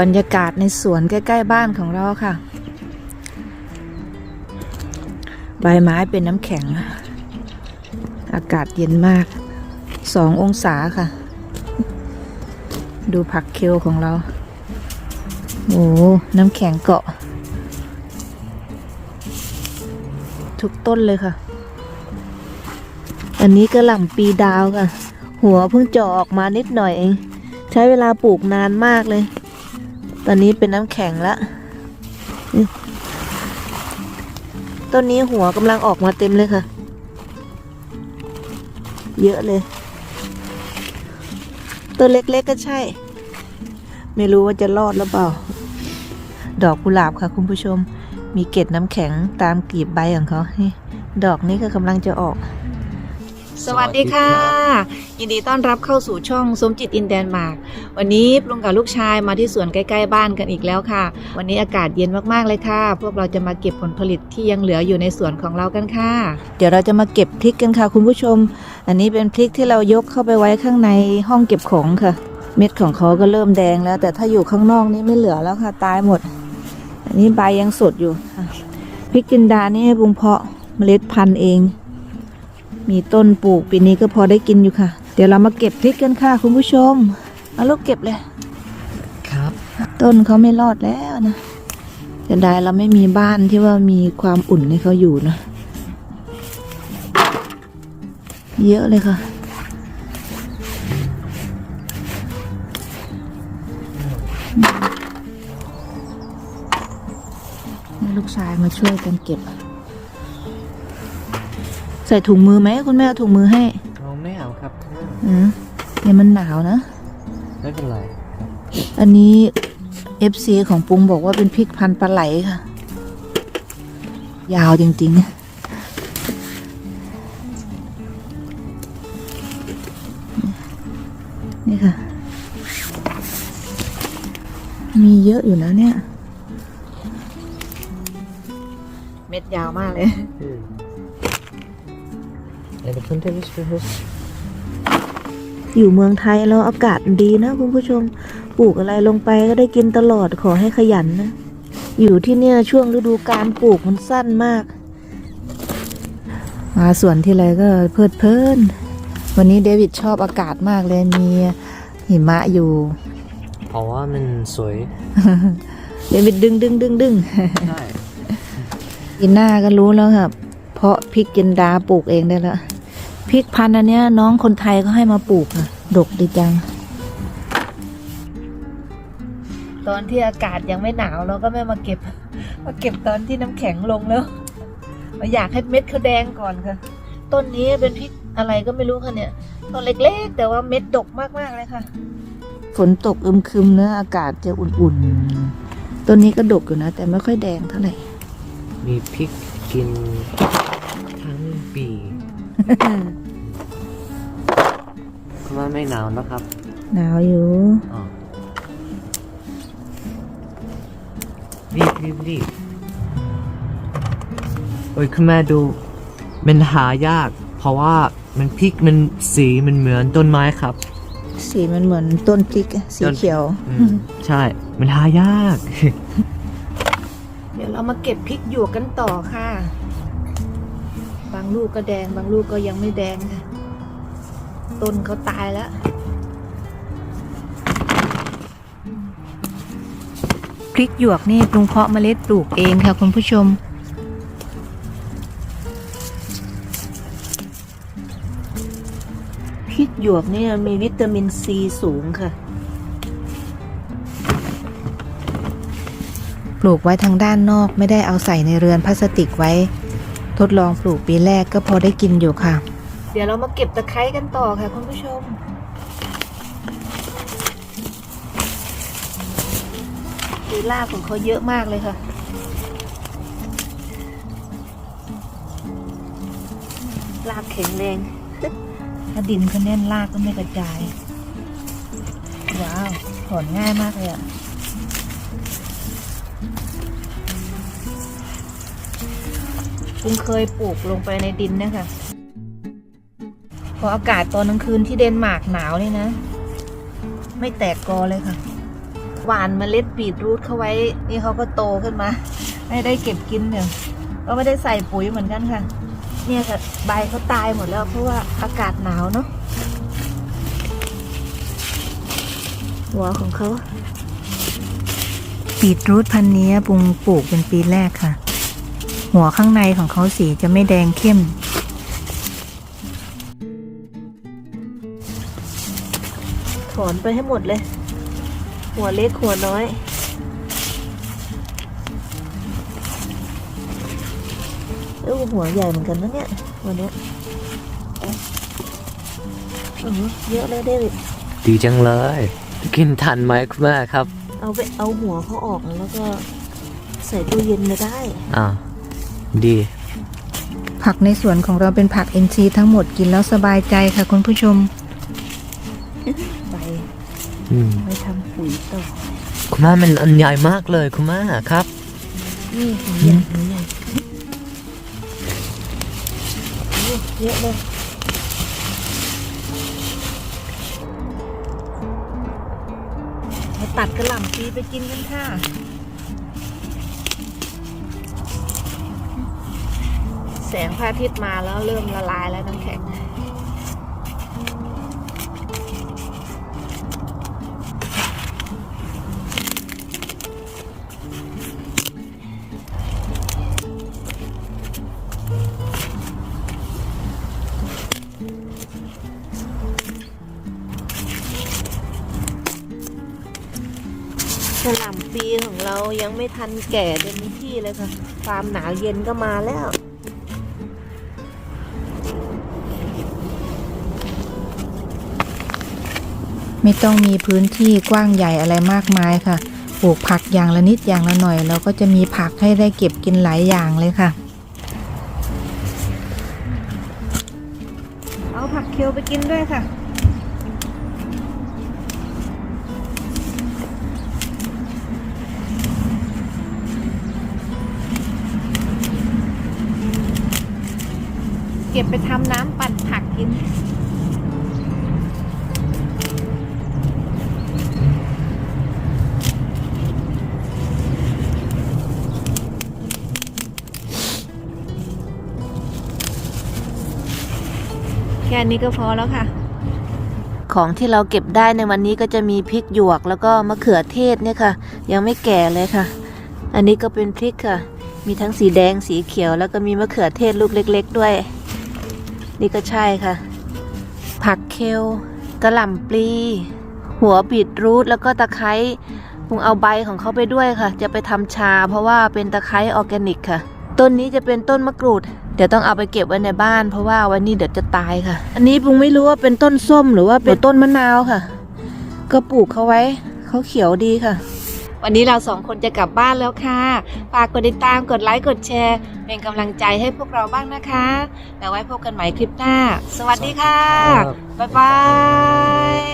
บรรยากาศในสวนใกล้ ๆ บ้านของเราค่ะ ใบไม้เป็นน้ำแข็ง อากาศเย็นมากสององศาค่ะ ดูผักเคลของเรา โอ้น้ำแข็งเกาะ ทุกต้นเลยค่ะ อันนี้กระหล่ำปีดาวค่ะ หัวเพิ่งเจาะออกมานิดหน่อยเอง ใช้เวลาปลูกนานมากเลย ตอนนี้เป็นน้ำแข็งแล้วต้นนี้หัวกำลังออกมาเต็มเลยค่ะ เยอะเลย ต้นเล็กๆก็ใช่ ไม่รู้ว่าจะรอดหรือเปล่า ดอกกุหลาบค่ะ คุณผู้ชม มีเกล็ดน้ำแข็งตามกลีบใบของเขาดอกนี้ก็กำลังจะออก สวัสดีค่ะ ยินดีต้อนรับเข้าสู่ช่องสมจิตอินแดนมาร์กวันนี้ลุงกับลูกชายมาที่สวนใกล้ ๆ บ้านกันอีกแล้วค่ะ วันนี้อากาศเย็นมากๆเลยค่ะ พวกเราจะมาเก็บผลผลิตที่ยังเหลืออยู่ในสวนของเรากันค่ะ เดี๋ยวเราจะมาเก็บพริกกันค่ะคุณผู้ชม อันนี้เป็นพริกที่เรายกเข้าไปไว้ข้างในห้องเก็บของค่ะ เม็ดของเขาก็เริ่มแดงแล้ว แต่ถ้าอยู่ข้างนอกนี่ไม่เหลือแล้วค่ะตายหมด อันนี้ใบยังสดอยู่ค่ะพริกจินดานี่ให้บุงเพาะเมล็ดพันธุ์เอง มีต้นปลูกปีนี้ก็พอได้กินอยู่ค่ะ เดี๋ยวเรามาเก็บพริกกันค่ะคุณผู้ชม เอาลูกเก็บเลย ครับ ต้นเขาไม่รอดแล้วนะเสียดายเราไม่มีบ้านที่ว่ามีความอุ่นให้เขาอยู่นะ เยอะเลยค่ะนี่ลูกชายมาช่วยกันเก็บ ใส่ถุงมือไหมคุณแม่เอาถุงมือให้เราไม่เอาครับอืมเดี๋ยวมันหนาวนะ ไม่เป็นไร อันนี้ FC ของปุงบอกว่าเป็นพริกพันธุ์ปลาไหลค่ะ ยาวจริง ๆนี่ค่ะ มีเยอะอยู่นะเนี่ย เม็ดยาวมากเลย Är det från Telesförhus? อยู่เมืองไทยแล้วอากาศดีนะคุณผู้ชมปลูกอะไรลงไปก็ได้กินตลอดขอให้ขยันนะ อยู่ที่เนี่ยช่วงฤดูการปลูกมันสั้นมาก มาสวนที่ไรก็เพลิดเพลิน วันนี้เดวิดชอบอากาศมากเลยมีหิมะอยู่ เพราะว่ามันสวย เดวิดดึงดึงดึงดึงใช่กินหน้าก็รู้แล้วครับ เพราะพริกจินดาปลูกเองได้แล้ว พริกพันธุ์อันเนี้ย น้องคนไทยก็ให้มาปลูกอะดกดีจัง ตอนที่อากาศยังไม่หนาวเราก็ไม่มาเก็บ มาเก็บตอนที่น้ำแข็งลงแล้วมาอยากให้เม็ดเขาแดงก่อนค่ะ ต้นนี้เป็นพริกอะไรก็ไม่รู้ค่ะเนี่ยต้นเล็กๆ แต่ว่าเม็ดดกมากๆเลยค่ะ ฝนตกอึมครึมเนะอากาศจะอุ่นๆ ต้นนี้ก็ดกอยู่นะ แต่ไม่ค่อยแดงเท่าไหร่ มีพริกกินทั้งปีเพราะ ว่าไม่หนาวนะครับ หนาวอยู่อ๋อรีบรีบรีบโอ้ยคุณแม่ดู มันหายาก เพราะว่ามันพริกมันสีมันเหมือนต้นไม้ครับ สีมันเหมือนต้นพริกอะสีต้น เขียว อืมใช่ มันหายาก เดี๋ยวเรามาเก็บพริกหยวกกันต่อค่ะ บางลูกก็แดง บางลูกก็ยังไม่แดงค่ะ ต้นเขาตายแล้วพริกหยวกนี่ปรุงเพาะเมล็ดปลูกเองค่ะคุณผู้ชม พริกหยวกเนี่ยมีวิตามินซีสูงค่ะ ปลูกไว้ทางด้านนอกไม่ได้เอาใส่ในเรือนพลาสติกไว้ ทดลองปลูกปีแรกก็พอได้กินอยู่ค่ะ เดี๋ยวเรามาเก็บตะไคร้กันต่อค่ะคุณผู้ชม คือรากของเขาเยอะมากเลยค่ะ รากแข็งแรงถ้าดินเขาแน่นรากก็ไม่กระจาย ว้าว ถอนง่ายมากเลยอะ ปุ้งเคยปลูกลงไปในดินนะคะพออากาศตอนกลางคืนที่เดนมาร์กหนาวนี่นะ ไม่แตกกอเลยค่ะ หวานเมล็ดบีทรูทเข้าไว้ นี่เขาก็โตขึ้นมาไม่ได้เก็บกินเนี่ยก็ไม่ได้ใส่ปุ๋ยเหมือนกันค่ะ เนี่ยค่ะใบเขาตายหมดแล้วเพราะว่าอากาศหนาวเนาะหัวของเขาบีทรูทพันนี้ปุงปลูกเป็นปีแรกค่ะ หัวข้างในของเขาสีจะไม่แดงเข้ม ถอนไปให้หมดเลย หัวเล็กหัวน้อย เออหัวใหญ่เหมือนกันนะเนี่ย วันเนี้ยอือหือเยอะเลยเดวิดดีจังเลย กินทันไหมคุณแม่ครับ เอาไปเอาหัวเขาออกแล้วก็ใส่ตู้เย็นมาได้ อ่า ดี ผักในสวนของเราเป็นผักเอ็นซีทั้งหมดกินแล้วสบายใจค่ะคุณผู้ชม ไปอืมไปทำปุ๋ยต่อ คุณแม่มันอันใหญ่มากเลยคุณแม่ครับ นี่หัวใหญ่หัวใหญ่โอ้เยอะเลยมาตัดกระหล่ำปีไปกินกันค่ะ แสงพระอาทิตย์มาแล้วเริ่มละลายแล้วน้ำแข็งกระหล่ำปีของเรายังไม่ทันแก่เต็มที่เลยค่ะ ความหนาวเย็นก็มาแล้ว ไม่ต้องมีพื้นที่กว้างใหญ่อะไรมากมายค่ะ ปลูกผักอย่างละนิดอย่างละหน่อย เราก็จะมีผักให้ได้เก็บกินหลายอย่างเลยค่ะ เอาผักเคียวไปกินด้วยค่ะเก็บไปทำน้ำปั่นผักกิน ค่นี้ก็พอแล้วค่ะ ของที่เราเก็บได้ในวันนี้ก็จะมีพริกหยวกแล้วก็มะเขือเทศเนี่ยค่ะ ยังไม่แก่เลยค่ะ อันนี้ก็เป็นพริกค่ะ มีทั้งสีแดงสีเขียว แล้วก็มีมะเขือเทศลูกเล็ก ๆ ด้วย นี่ก็ใช่ค่ะ ผักเคลกระหล่ำปลี หัวบีทรูทแล้วก็ตะไคร้ปุงเอาใบของเขาไปด้วยค่ะ จะไปทำชา เพราะว่าเป็นตะไคร้ออร์แกนิกค่ะ ต้นนี้จะเป็นต้นมะกรูด เดี๋ยวต้องเอาไปเก็บไว้ในบ้าน เพราะว่าวันนี้เดี๋ยวจะตายค่ะ อันนี้ปุงไม่รู้ว่าเป็นต้นส้มหรือว่าเป็นต้นมะนาวค่ะ ก็ปลูกเขาไว้เขาเขียวดีค่ะ วันนี้เราสองคนจะกลับบ้านแล้วค่ะ ฝากกดติดตามกดไลค์กดแชร์ เป็นกำลังใจให้พวกเราบ้างนะคะ แล้วไว้พบกันใหม่คลิปหน้า สวัสดีค่ะครับบ๊ายบาย